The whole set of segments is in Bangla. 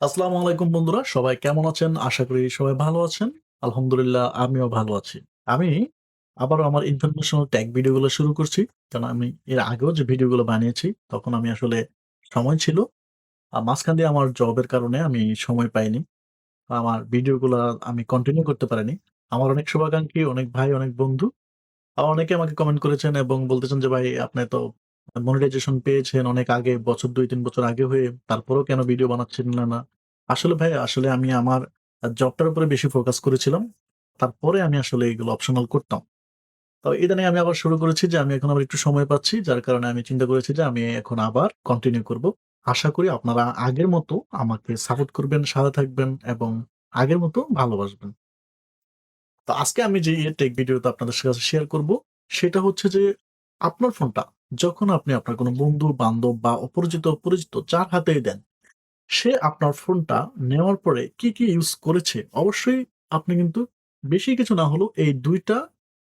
আসসালামু আলাইকুম বন্ধুরা। সবাই কেমন আছেন? আশা করি সবাই ভালো আছেন। আলহামদুলিল্লাহ আমিও ভালো আছি। আমি আবারও আমার ইনফরমেশনাল ট্যাগ ভিডিওগুলো শুরু করছি। কারণ আমি এর আগেও যে ভিডিওগুলো বানিয়েছি তখন আমি আসলে সময় ছিল। আর মাঝখান দিয়ে আমার জবের কারণে আমি সময় পাইনি। আমার ভিডিওগুলা আমি কন্টিনিউ করতে পারিনি। আমার অনেক শুভাকাঙ্ক্ষী, অনেক ভাই, অনেক বন্ধু অনেকে আমাকে কমেন্ট করেছেন এবং বলতেছেন যে, "ভাই আপনি তো মনিটাইজেশন পেয়েছেন অনেক আগে, বছর ২-৩ বছর আগে হয়ে তারপরেও কেন ভিডিও বানাচ্ছেন না?" না আসলে ভাই আসলে আমি আমার জবটার উপরে বেশি ফোকাস করেছিলাম। তারপরে আমি আসলে এগুলো অপশনাল করতাম। তো ইদানিং আমি আবার শুরু করেছি যে আমি এখন আবার একটু সময় পাচ্ছি। যার কারণে আমি চিন্তা করেছি যে আমি এখন আবার কন্টিনিউ করব। আশা করি আপনারা আগের মতো আমাকে সাপোর্ট করবেন, সাথে থাকবেন এবং আগের মতো ভালোবাসবেন। তো আজকে আমি যে টেক ভিডিওটা আপনাদের সাথে শেয়ার করব, সেটা হচ্ছে যে আপনার ফোনটা যখন আপনি আপনার কোনো বন্ধু-বান্ধব বা অপরিচিত, পরিচিত যার হাতেই দেন, সে আপনার ফোনটা নেওয়ার পরে কি, কি ইউজ করেছে অবশ্যই আপনি কিন্তু বেশি কিছু না হলেও এই দুইটা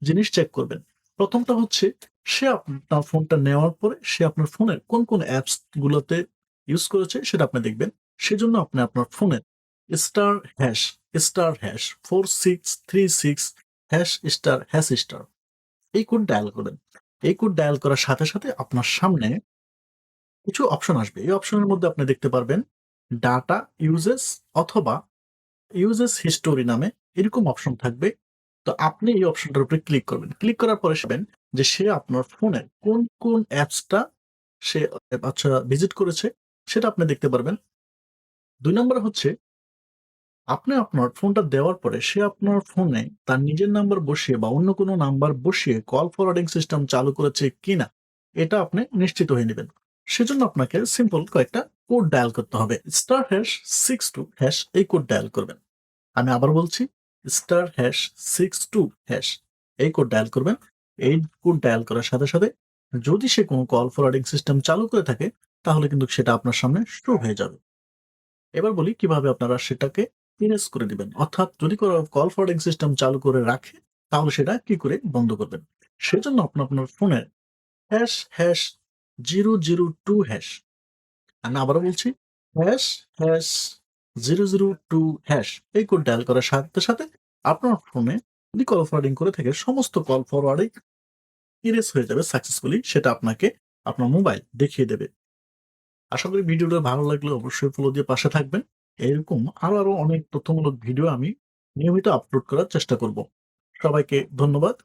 জিনিস চেক করবেন। ১ম টা হচ্ছে সে আপনার ফোনটা নেওয়ার পরে সে আপনার ফোনের কোন, কোন অ্যাপস গুলোতে ইউজ করেছে সেটা আপনি দেখবেন। সেজন্য আপনি আপনার ফোনের star hash, star hash 4636 hash star hash star এই কোড ডায়াল করবেন। এই কোড ডায়াল করার সাথে, সাথে আপনার সামনে কিছু অপশন আসবে। এই অপশনের মধ্যে আপনি দেখতে পারবেন ডাটা ইউজেস অথবা ইউজেস হিস্টোরি নামে এরকম অপশন থাকবে। তো আপনি এই অপশনটার উপরে ক্লিক করবেন। ক্লিক করার পরে দেখবেন যে সে আপনার ফোনে কোন, কোন অ্যাপসটা সে আচ্ছা ভিজিট করেছে সেটা আপনি দেখতে পারবেন। দুই নম্বর হচ্ছে আপনি আপনার ফোনটা দেওয়ার পরে সে আপনার ফোনে তার নিজের নাম্বার বসিয়ে বা অন্য কোনো নাম্বার বসিয়ে কল ফরওয়ার্ডিং সিস্টেম চালু করেছে কিনা এটা আপনি নিশ্চিত হয়ে নিবেন। সেজন্য আপনাকে সিম্পল কয়েকটা কোড ডায়াল করতে হবে। স্টার হ্যাশ 62 হ্যাশ এই কোড ডায়াল করবেন। আমি আবার বলছি স্টার হ্যাশ 62 হ্যাশ এই কোড ডায়াল করবেন। এই কোড ডায়াল করার সাথে, সাথে যদি সে কোনো কল ফরওয়ার্ডিং সিস্টেম চালু করে থাকে তাহলে কিন্তু সেটা আপনার সামনে শো হয়ে যাবে। এবার বলি কীভাবে আপনারা সেটাকে ইরেজ করে দিবেন। অর্থাৎ যদি কোন কল ফরওয়ার্ডিং সিস্টেম চালু করে রাখে তাহলে সেটা কি করে বন্ধ করবেন। সেজন্য আপনি আপনার ফোনে হ্যাশ, হ্যাশ 002 হ্যাশ আমি আবারও বলছি হ্যাশ, হ্যাশ 002 হ্যাশ এই কোড ডায়াল করার সাথে, সাথে আপনার ফোনে যদি কল ফরওয়ার্ডিং করে থাকে সমস্ত কল ফরওয়ার্ডিং ইরেজ হয়ে যাবে সাকসেসফুলি সেটা আপনাকে আপনার মোবাইল দেখিয়ে দেবে। আশা করি ভিডিওটা ভালো লাগলে অবশ্যই ফলো দিয়ে পাশে থাকবেন। এরকম আরও, আরও অনেক তথ্যমূলক ভিডিও আমি নিয়মিত আপলোড করার চেষ্টা করব। সবাইকে ধন্যবাদ।